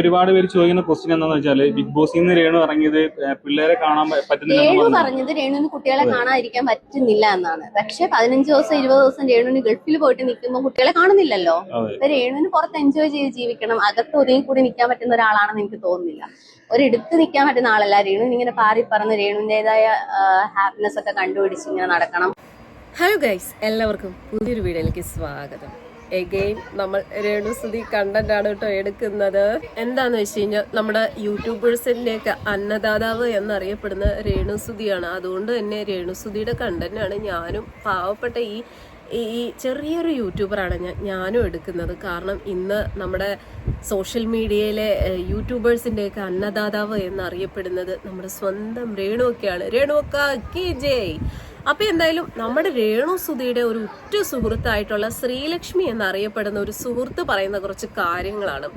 ഒരുപാട് പേര് ചോദിക്കുന്ന ക്വസ്റ്റ്യൻ എന്താണെന്ന് വെച്ചാൽ ബിഗ് ബോസിൽ നിന്ന് രേണു ഇറങ്ങിയത് പിള്ളേരെ കാണാൻ പറ്റുന്നില്ല രേണു പറഞ്ഞു പറഞ്ഞത് രേണുവിന് കുട്ടികളെ കാണാതിരിക്കാൻ പറ്റുന്നില്ല എന്നാണ്. പക്ഷെ പതിനഞ്ച് ദിവസം ഇരുപത് ദിവസം രേണുവിന് ഗൾഫിൽ പോയിട്ട് നിൽക്കുമ്പോൾ കുട്ടികളെ കാണുന്നില്ലല്ലോ. അതെ. രേണുവിന് പുറത്ത് എൻജോയ് ചെയ്ത് ജീവിക്കണം. അകത്ത് ഒതുങ്ങി കൂടി നിൽക്കാൻ പറ്റുന്ന ഒരാളാണെന്ന് എനിക്ക് തോന്നുന്നില്ല. ഒരിടത്ത് നിൽക്കാൻ പറ്റുന്ന ആളല്ല. രേണുവിന് ഇങ്ങനെ പാറി പറന്ന് രേണുവിന്റെതായ ഹാപ്പിനെസ് ഒക്കെ കണ്ടുപിടിച്ച് ഇങ്ങനെ നടക്കണം. ഹലോ ഗൈസ് എല്ലാവർക്കും പുതിയൊരു വീഡിയോയിലേക്ക് സ്വാഗതം. എഗെയിൻ നമ്മൾ രേണുസുതി കണ്ടന്റ് ആണ് കേട്ടോ എടുക്കുന്നത്. എന്താന്ന് വെച്ച് കഴിഞ്ഞാൽ നമ്മുടെ യൂട്യൂബേഴ്സിന്റെയൊക്കെ അന്നദാതാവ് എന്നറിയപ്പെടുന്ന രേണുസുതിയാണ് അതുകൊണ്ട് തന്നെ രേണുസുതിയുടെ കണ്ടന്റ് ആണ് ഞാനും പാവപ്പെട്ട ഈ ഈ ചെറിയൊരു യൂട്യൂബറാണ് ഞാൻ ഞാനും എടുക്കുന്നത്. കാരണം ഇന്ന് നമ്മുടെ സോഷ്യൽ മീഡിയയിലെ യൂട്യൂബേഴ്സിന്റെയൊക്കെ അന്നദാതാവ് എന്നറിയപ്പെടുന്നത് നമ്മുടെ സ്വന്തം രേണുവൊക്കെയാണ്. രേണുവൊക്കെ കി ജയ്! അപ്പൊ എന്തായാലും നമ്മുടെ രേണു സുധിയുടെ ഒരു ഉറ്റ സുഹൃത്തായിട്ടുള്ള ശ്രീലക്ഷ്മി എന്നറിയപ്പെടുന്ന ഒരു സുഹൃത്ത് പറയുന്ന കുറച്ച് കാര്യങ്ങളാണ്.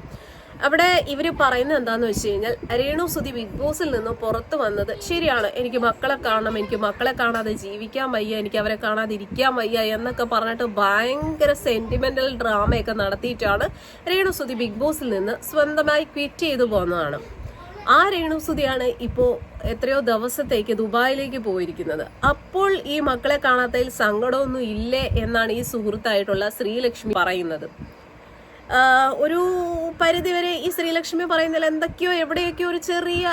അവിടെ ഇവർ പറയുന്നത് എന്താന്ന് വെച്ച് കഴിഞ്ഞാൽ രേണു സുധി ബിഗ് ബോസിൽ നിന്ന് പുറത്തു വന്നത് ശരിയാണ് എനിക്ക് മക്കളെ കാണണം എനിക്ക് മക്കളെ കാണാതെ ജീവിക്കാൻ വയ്യ എനിക്ക് അവരെ കാണാതെ ഇരിക്കാൻ വയ്യ എന്നൊക്കെ പറഞ്ഞിട്ട് ഭയങ്കര സെന്റിമെന്റൽ ഡ്രാമയൊക്കെ നടത്തിയിട്ടാണ് രേണു സുധി ബിഗ് ബോസിൽ നിന്ന് സ്വന്തമായി ക്വിറ്റ് ചെയ്തു പോകുന്നതാണ് ആ രേണുസുതിയാണ് ഇപ്പോ എത്രയോ ദിവസത്തേക്ക് ദുബായിലേക്ക് പോയിരിക്കുന്നത്. അപ്പോൾ ഈ മക്കളെ കാണാത്തതിൽ സങ്കടമൊന്നും ഇല്ലേ എന്നാണ് ഈ സുഹൃത്തായിട്ടുള്ള ശ്രീലക്ഷ്മി പറയുന്നത്. ഒരു പരിധിവരെ ഈ ശ്രീലക്ഷ്മി പറയുന്നതിൽ എന്തൊക്കെയോ എവിടെയൊക്കെയോ ഒരു ചെറിയ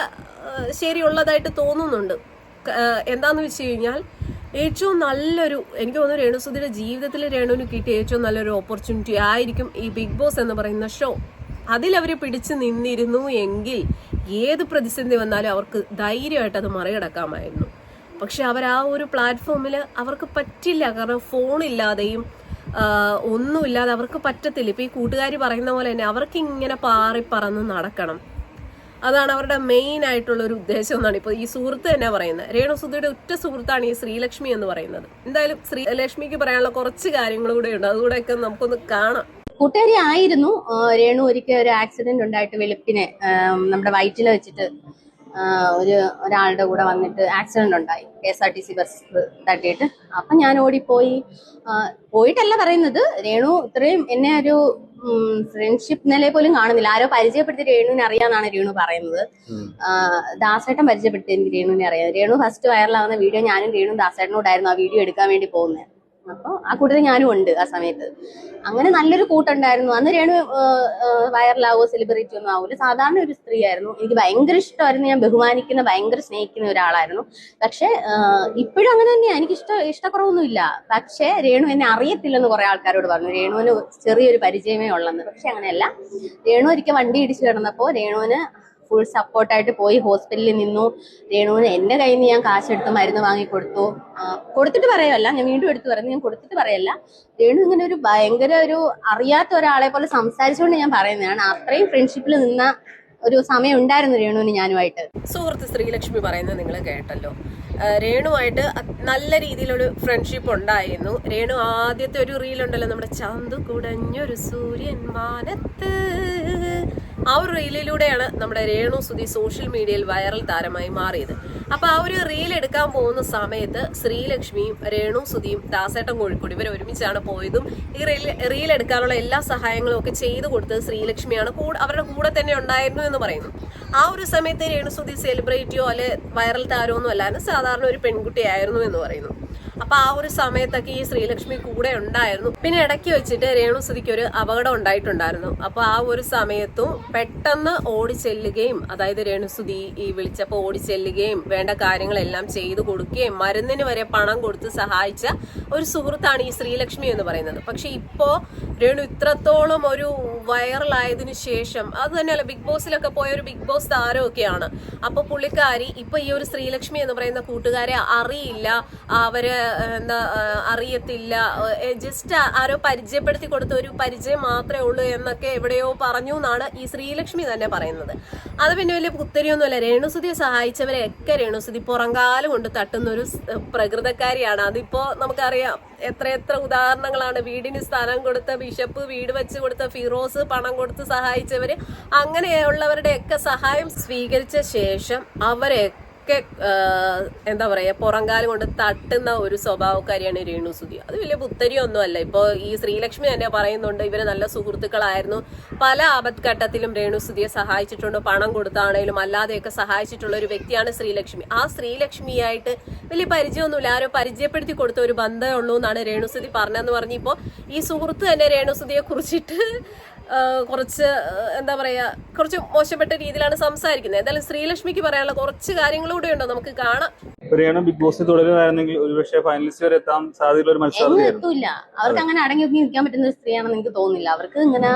ശരിയുള്ളതായിട്ട് തോന്നുന്നുണ്ട്. എന്താന്ന് വെച്ച് കഴിഞ്ഞാൽ ഏറ്റവും നല്ലൊരു എനിക്ക് തോന്നുന്നു രേണുസുധിയുടെ ജീവിതത്തിൽ രേണുവിന് കിട്ടിയ ഏറ്റവും നല്ലൊരു ഓപ്പർച്യൂണിറ്റി ആയിരിക്കും ഈ ബിഗ് ബോസ് എന്ന് പറയുന്ന ഷോ അതിലവർ പിടിച്ചു നിന്നിരുന്നു എങ്കിൽ ഏത് പ്രതിസന്ധി വന്നാലും അവർക്ക് ധൈര്യമായിട്ട് അത് മറികടക്കാമായിരുന്നു. പക്ഷെ അവർ ആ ഒരു പ്ലാറ്റ്ഫോമിൽ അവർക്ക് പറ്റില്ല. കാരണം ഫോണില്ലാതെയും ഒന്നുമില്ലാതെ അവർക്ക് പറ്റത്തില്ല. ഇപ്പം ഈ കൂട്ടുകാരി പറയുന്ന പോലെ തന്നെ അവർക്ക് ഇങ്ങനെ പാറി പറന്ന് നടക്കണം. അതാണ് അവരുടെ മെയിൻ ആയിട്ടുള്ള ഒരു ഉദ്ദേശം എന്നാണ് ഇപ്പോൾ ഈ സുഹൃത്ത് തന്നെ പറയുന്നത്. രേണുസുധിയുടെ ഉറ്റ സുഹൃത്താണ് ഈ ശ്രീലക്ഷ്മി എന്ന് പറയുന്നത്. എന്തായാലും ശ്രീലക്ഷ്മിക്ക് പറയാനുള്ള കുറച്ച് കാര്യങ്ങൾ കൂടെ ഉണ്ട്. അതുകൂടെയൊക്കെ നമുക്കൊന്ന് കാണാം. കൂട്ടുകാരി ആയിരുന്നു. രേണു ഒരിക്കൽ ഒരു ആക്സിഡന്റ് ഉണ്ടായിട്ട് വെളുപ്പിനെ നമ്മുടെ വയറ്റിൽ വെച്ചിട്ട് ഒരു ഒരാളുടെ കൂടെ വന്നിട്ട് ആക്സിഡന്റ് ഉണ്ടായി. K S R T C bus തട്ടിയിട്ട്. അപ്പൊ ഞാൻ ഓടിപ്പോയി. പോയിട്ടല്ല പറയുന്നത്. രേണു ഇത്രയും എന്നെ ഒരു ഫ്രണ്ട്ഷിപ്പ് നില പോലും കാണുന്നില്ല. ആരോ പരിചയപ്പെടുത്തി രേണുവിനെ അറിയാന്നാണ് രേണു പറയുന്നത്. ദാസേട്ടൻ പരിചയപ്പെടുത്തി എനിക്ക് രേണുവിനെ അറിയാം. രേണു ഫസ്റ്റ് വൈറലാകുന്ന വീഡിയോ ഞാനും രേണു ദാസേട്ടനോടായിരുന്നു ആ വീഡിയോ എടുക്കാൻ വേണ്ടി പോകുന്നത്. അപ്പോൾ ആ കൂട്ടത്തിൽ ഞാനും ഉണ്ട് ആ സമയത്ത്. അങ്ങനെ നല്ലൊരു കൂട്ടുണ്ടായിരുന്നു. അന്ന് രേണു വൈറലാവോ സെലിബ്രിറ്റി ഒന്നും ആവൂല. സാധാരണ ഒരു സ്ത്രീ ആയിരുന്നു എനിക്ക് ഭയങ്കര ഇഷ്ടമായിരുന്നു. ഞാൻ ബഹുമാനിക്കുന്ന ഭയങ്കര സ്നേഹിക്കുന്ന ഒരാളായിരുന്നു. പക്ഷെ ഇപ്പോഴും അങ്ങനെ തന്നെയാണ് എനിക്ക് ഇഷ്ട ഇഷ്ടക്കുറവൊന്നുമില്ല. പക്ഷെ രേണു എന്നെ അറിയത്തില്ലെന്ന് കുറെ ആൾക്കാരോട് പറഞ്ഞു. രേണുവിന് ചെറിയൊരു പരിചയമേ ഉള്ളെന്ന്. പക്ഷെ അങ്ങനെയല്ല. രേണു ഒരിക്കൽ വണ്ടി ഇടിച്ചു കിടന്നപ്പോൾ രേണുവിന് ഫുൾ സപ്പോർട്ടായിട്ട് പോയി ഹോസ്പിറ്റലിൽ നിന്നു. രേണുവിന് എന്റെ കയ്യിൽ നിന്ന് ഞാൻ കാശെടുത്ത് മരുന്ന് വാങ്ങി കൊടുത്തു കൊടുത്തിട്ട് പറയല്ല ഞാൻ വീണ്ടും എടുത്തു പറഞ്ഞു ഞാൻ കൊടുത്തിട്ട് പറയല്ല. രേണു ഇങ്ങനെ ഒരു ഭയങ്കര ഒരു അറിയാത്ത ഒരാളെ പോലെ സംസാരിച്ചുകൊണ്ട് ഞാൻ പറയുന്നതാണ്. അത്രയും ഫ്രണ്ട്ഷിപ്പിൽ നിന്ന ഒരു സമയം ഉണ്ടായിരുന്നു രേണുവിന് ഞാനുമായിട്ട്. സുഹൃത്ത് ശ്രീലക്ഷ്മി പറയുന്നത് നിങ്ങൾ കേട്ടല്ലോ. രേണുവായിട്ട് നല്ല രീതിയിലൊരു ഫ്രണ്ട്ഷിപ്പ് ഉണ്ടായിരുന്നു. രേണു ആദ്യത്തെ ഒരു റീൽ ഉണ്ടല്ലോ നമ്മുടെ ചന്തു കുടഞ്ഞൊരു സൂര്യൻ മാനത്ത്. ആ ഒരു റീലിലൂടെയാണ് നമ്മുടെ രേണു സുധി സോഷ്യൽ മീഡിയയിൽ വൈറൽ താരമായി മാറിയത്. അപ്പൊ ആ ഒരു റീൽ എടുക്കാൻ പോകുന്ന സമയത്ത് ശ്രീലക്ഷ്മിയും രേണു സുധിയും ദാസേട്ടൻ കോഴിക്കോട് ഇവർ ഒരുമിച്ചാണ് പോയതും ഈ റീൽ റീൽ എടുക്കാനുള്ള എല്ലാ സഹായങ്ങളും ഒക്കെ ചെയ്തു കൊടുത്തത് ശ്രീലക്ഷ്മിയാണ്. അവരുടെ കൂടെ തന്നെ ഉണ്ടായിരുന്നു എന്ന് പറയുന്നു. ആ ഒരു സമയത്ത് രേണുസുതി സെലിബ്രിറ്റിയോ അല്ലെ വൈറൽ താരമൊന്നും അല്ലാതെ സാധാരണ ഒരു പെൺകുട്ടിയായിരുന്നു എന്ന് പറയുന്നു. അപ്പൊ ആ ഒരു സമയത്തൊക്കെ ഈ ശ്രീലക്ഷ്മി കൂടെ ഉണ്ടായിരുന്നു. പിന്നെ ഇടയ്ക്ക് വെച്ചിട്ട് രേണുസുതിക്ക് ഒരു അപകടം ഉണ്ടായിട്ടുണ്ടായിരുന്നു. അപ്പൊ ആ ഒരു സമയത്തും പെട്ടെന്ന് ഓടി ചെല്ലുകയും അതായത് രേണുസുതി ഈ വിളിച്ചപ്പോൾ ഓടി ചെല്ലുകയും വേണ്ട കാര്യങ്ങളെല്ലാം ചെയ്തു കൊടുക്കുകയും മരുന്നിന് വരെ പണം കൊടുത്ത് സഹായിച്ച ഒരു സുഹൃത്താണ് ഈ ശ്രീലക്ഷ്മി എന്ന് പറയുന്നത്. പക്ഷെ ഇപ്പോ രേണു ഇത്രത്തോളം ഒരു വൈറലായതിനു ശേഷം അത് തന്നെയല്ല ബിഗ് ബോസിലൊക്കെ പോയ ഒരു ബിഗ് ബോസ് താരമൊക്കെയാണ്. അപ്പൊ പുള്ളിക്കാരി ഇപ്പൊ ഈ ഒരു ശ്രീലക്ഷ്മി എന്ന് പറയുന്ന കൂട്ടുകാരെ അറിയില്ല. അവർ എന്താ അറിയത്തില്ല. ജസ്റ്റ് ആരോ പരിചയപ്പെടുത്തി കൊടുത്ത ഒരു പരിചയം മാത്രമേ ഉള്ളൂ എന്നൊക്കെ എവിടെയോ പറഞ്ഞു എന്നാണ് ഈ ശ്രീലക്ഷ്മി തന്നെ പറയുന്നത്. അത് പിന്നെ വലിയ പുത്തരിയൊന്നുമല്ല രേണുസുതിയെ സഹായിച്ചവരെയൊക്കെ രേണുസുതി പുറങ്കാലം കൊണ്ട് തട്ടുന്ന ഒരു പ്രകൃതക്കാരിയാണ്. അതിപ്പോ നമുക്കറിയാം എത്ര എത്ര ഉദാഹരണങ്ങളാണ്. വീടിന് സ്ഥലം കൊടുത്ത ബിഷപ്പ് വീട് വെച്ച് കൊടുത്ത ഫിറോസ് പണം കൊടുത്ത് സഹായിച്ചവര് അങ്ങനെയുള്ളവരുടെ ഒക്കെ സഹായം സ്വീകരിച്ച ശേഷം അവരെ ഒക്കെ എന്താ പറയാ പുറംകാലം കൊണ്ട് തട്ടുന്ന ഒരു സ്വഭാവക്കാരിയാണ് രേണു സുധി. അത് വലിയ പുത്തരിയൊന്നും അല്ല ഇപ്പൊ ഈ ശ്രീലക്ഷ്മി തന്നെ പറയുന്നുണ്ട് ഇവർ നല്ല സുഹൃത്തുക്കളായിരുന്നു. പല ആപത്ഘട്ടത്തിലും രേണു സുധിയെ സഹായിച്ചിട്ടുണ്ട്. പണം കൊടുത്താണേലും അല്ലാതെയൊക്കെ സഹായിച്ചിട്ടുള്ള ഒരു വ്യക്തിയാണ് ശ്രീലക്ഷ്മി. ആ ശ്രീലക്ഷ്മിയായിട്ട് വലിയ പരിചയമൊന്നുമില്ല. ആരോ പരിചയപ്പെടുത്തി കൊടുത്ത ഒരു ബന്ധമേ ഉള്ളൂ എന്നാണ് രേണുസുതി പറഞ്ഞതെന്ന് പറഞ്ഞപ്പോൾ ഈ സുഹൃത്ത് തന്നെ രേണുസുതിയെ കുറിച്ചിട്ട് കുറച്ച് എന്താ പറയാ കുറച്ച് മോശപ്പെട്ട രീതിയിലാണ് സംസാരിക്കുന്നത്. എന്തായാലും ശ്രീലക്ഷ്മിക്ക് പറയാനുള്ള കുറച്ച് കാര്യങ്ങളൂടെ ഉണ്ടോ? നമുക്ക് കാണാം. ബിഗ് ബോസ് തുടരുകയായിരുന്നെങ്കിൽ ഒരുപക്ഷെ ഫൈനലിസ്റ്റ് വരെ എത്താൻ സാധ്യതയുള്ള ഒരു എത്തൂല. അവർക്ക് അങ്ങനെ അടങ്ങി ഒതുങ്ങി നിൽക്കാൻ പറ്റുന്ന ഒരു സ്ത്രീയാണെന്ന് എനിക്ക് തോന്നുന്നില്ല. അവർക്ക് ഇങ്ങനെ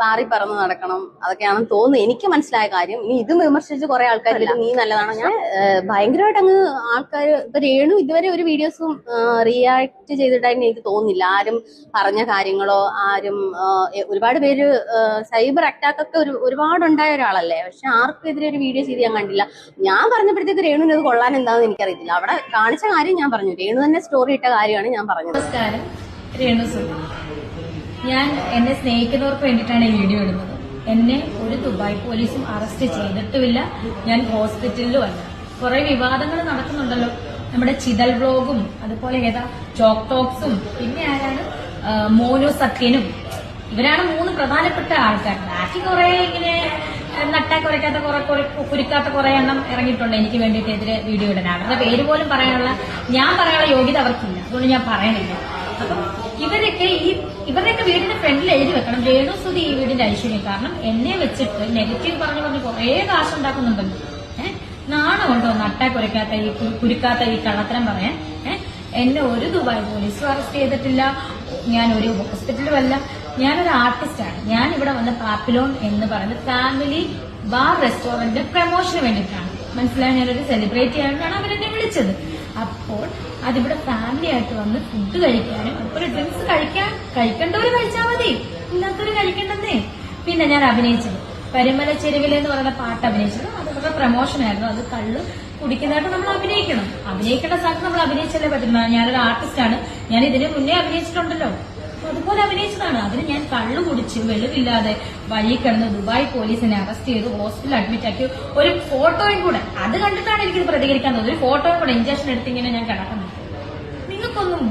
പാറി പറന്ന് നടക്കണം അതൊക്കെയാണെന്ന് തോന്നുന്നു. എനിക്ക് മനസ്സിലായ കാര്യം ഇനി ഇത് വിമർശിച്ച് കുറെ ആൾക്കാർ വരും. നീ നല്ലതാണോ? ഞാൻ ഭയങ്കരമായിട്ട് അങ്ങ് ആൾക്കാർ ഇപ്പൊ രേണു ഇതുവരെ ഒരു വീഡിയോസും റിയാക്ട് ചെയ്തിട്ടായിട്ട് എനിക്ക് തോന്നുന്നില്ല. ആരും പറഞ്ഞ കാര്യങ്ങളോ ആരും ഒരുപാട് പേര് സൈബർ അറ്റാക്ക് ഒക്കെ ഒരു ഒരുപാട് ഉണ്ടായ ഒരാളല്ലേ? പക്ഷെ ആർക്കും എതിരെ ഒരു വീഡിയോ ചെയ്ത് ഞാൻ കണ്ടില്ല. ഞാൻ പറഞ്ഞപ്പോഴത്തേക്ക് രേണുവിന് അത് കൊള്ളാൻ എന്താണെന്ന് എനിക്കറിയത്തില്ല. അവിടെ കാണിച്ച കാര്യം ഞാൻ പറഞ്ഞു. രേണു തന്നെ സ്റ്റോറി ഇട്ട കാര്യമാണ് ഞാൻ പറഞ്ഞത്. നമസ്കാരം. രേണു ഞാൻ എന്നെ സ്നേഹിക്കുന്നവർക്ക് വേണ്ടിയിട്ടാണ് ഈ വീഡിയോ ഇടുന്നത്. എന്നെ ഒരു ദുബായ് പോലീസും അറസ്റ്റ് ചെയ്തിട്ടുമില്ല. ഞാൻ ഹോസ്പിറ്റലിലും അല്ല. കുറെ വിവാദങ്ങൾ നടക്കുന്നുണ്ടല്ലോ. നമ്മുടെ ചിതൽ ബ്ലോഗും അതുപോലെ ഏതാ ചോക്ക് ടോക്സും പിന്നെ ആരാണ് മോനു സത്യനും ഇവരാണ് മൂന്ന് പ്രധാനപ്പെട്ട ആൾക്കാർ. ബാക്കി കുറെ ഇങ്ങനെ നട്ടാ കുറയ്ക്കാത്ത കുറെ കുരുക്കാത്ത കുറെ എണ്ണം ഇറങ്ങിയിട്ടുണ്ട്. എനിക്ക് വേണ്ടിയിട്ട് എതിരെ വീഡിയോ ഇടാൻ അവരുടെ പേര് പോലും പറയാനുള്ള ഞാൻ പറയാനുള്ള യോഗ്യത അവർക്കില്ല. അതുകൊണ്ട് ഞാൻ പറയണില്ല. അപ്പം ഇവരൊക്കെ ഈ ഇവരുടെയൊക്കെ വീടിന്റെ ഫ്രണ്ടിൽ എഴുതി വെക്കണം. രേണു സുധി ഈ വീടിന്റെ ഐശ്വര്യം. കാരണം എന്നെ വെച്ചിട്ട് നെഗറ്റീവ് പറഞ്ഞു പറഞ്ഞ് കുറേ കാശ് ഉണ്ടാക്കുന്നുണ്ടല്ലോ ഏഹ് നാണമുണ്ടോ നട്ടാ കുരയ്ക്കാത്ത ഈ കുരുക്കാത്ത ഈ കള്ളത്തരം പറയാൻ? എന്നെ ഒരു ദുബായ് പോലീസും അറസ്റ്റ് ചെയ്തിട്ടില്ല. ഞാൻ ഒരു ഹോസ്പിറ്റലും അല്ല ഞാനൊരു ആർട്ടിസ്റ്റാണ് ഞാൻ ഇവിടെ വന്ന പാപ്പിലോൺ എന്ന് പറയുന്ന ഫാമിലി ബാർ റെസ്റ്റോറന്റ് പ്രമോഷന് വേണ്ടിയിട്ടാണ്. മനസ്സിലായി? ഞാനൊരു സെലിബ്രേറ്റ് ചെയ്യാനാണ് അവരെന്നെ വിളിച്ചത്. അപ്പോൾ അതിവിടെ ഫാമിലി ആയിട്ട് വന്ന് ഫുഡ് കഴിക്കാനും അതുപോലെ ഡ്രിങ്ക്സ് കഴിക്കാൻ കഴിക്കേണ്ടവര് കഴിച്ചാൽ മതി. ഇല്ലാത്തവര് കഴിക്കണ്ടെന്നേ. പിന്നെ ഞാൻ അഭിനയിച്ചത്. പരിമല ചെരുവിലെന്ന് പറയുന്ന പാട്ട് അഭിനയിച്ചത്. അതൊക്കെ പ്രമോഷൻ ആയിരുന്നു. അത് കള്ള് കുടിക്കുന്നതായിട്ട് നമ്മൾ അഭിനയിക്കണം. അഭിനയിക്കേണ്ട സ്ഥലത്ത് നമ്മൾ അഭിനയിച്ചല്ലേ പറ്റുന്ന ഞാനൊരു ആർട്ടിസ്റ്റാണ് ഞാൻ ഇതിന് മുന്നേ അഭിനയിച്ചിട്ടുണ്ടല്ലോ. അതുപോലെ അഭിനയിച്ചതാണ്. അതിന് ഞാൻ കള്ളു കുടിച്ച് വെളിവില്ലാതെ വഴി കിടന്ന് ദുബായ് പോലീസിനെ അറസ്റ്റ് ചെയ്ത് ഹോസ്പിറ്റലിൽ അഡ്മിറ്റ് ആക്കി. ഒരു ഫോട്ടോയും കൂടെ. അത് കണ്ടിട്ടാണ് എനിക്ക് പ്രതികരിക്കാൻ തോന്നുന്നത് ഒരു ഫോട്ടോയും കൂടെ ഇഞ്ചക്ഷൻ എടുത്ത് ഇങ്ങനെ ഞാൻ കിടക്കുന്നു നിങ്ങൾക്കൊന്നും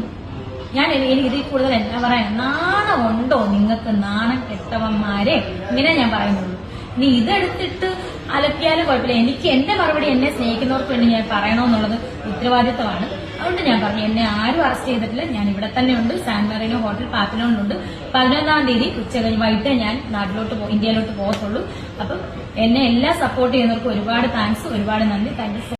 ഞാൻ എനിക്ക് ഇതിൽ കൂടുതൽ എന്നാ നാണം നാണമുണ്ടോ നിങ്ങൾക്ക് നാണം കെട്ടവന്മാരെ? ഇങ്ങനെ ഞാൻ പറയുന്നുള്ളൂ. നീ ഇതെടുത്തിട്ട് അലപ്പിയാലും കുഴപ്പമില്ല. എനിക്ക് എന്റെ മറുപടി എന്നെ സ്നേഹിക്കുന്നവർക്ക് വേണ്ടി ഞാൻ പറയണമെന്നുള്ളത് ഉത്തരവാദിത്തമാണ് അതുകൊണ്ട് ഞാൻ പറഞ്ഞു എന്നെ ആരും അറസ്റ്റ് ചെയ്തിട്ടില്ല. ഞാൻ ഇവിടെ തന്നെ ഉണ്ട്. സാൻ മെറീനോ ഹോട്ടൽ പാപ്പിലോണിലുണ്ട്. പതിനൊന്നാം തീയതി ഉച്ച കഴിഞ്ഞ് വൈകിട്ട് ഞാൻ നാട്ടിലോട്ട് ഇന്ത്യയിലോട്ട് പോകത്തുള്ളൂ. അപ്പം എന്നെ എല്ലാ സപ്പോർട്ട് ചെയ്യുന്നവർക്കും ഒരുപാട് താങ്ക്സ് ഒരുപാട് നന്ദി. താങ്ക്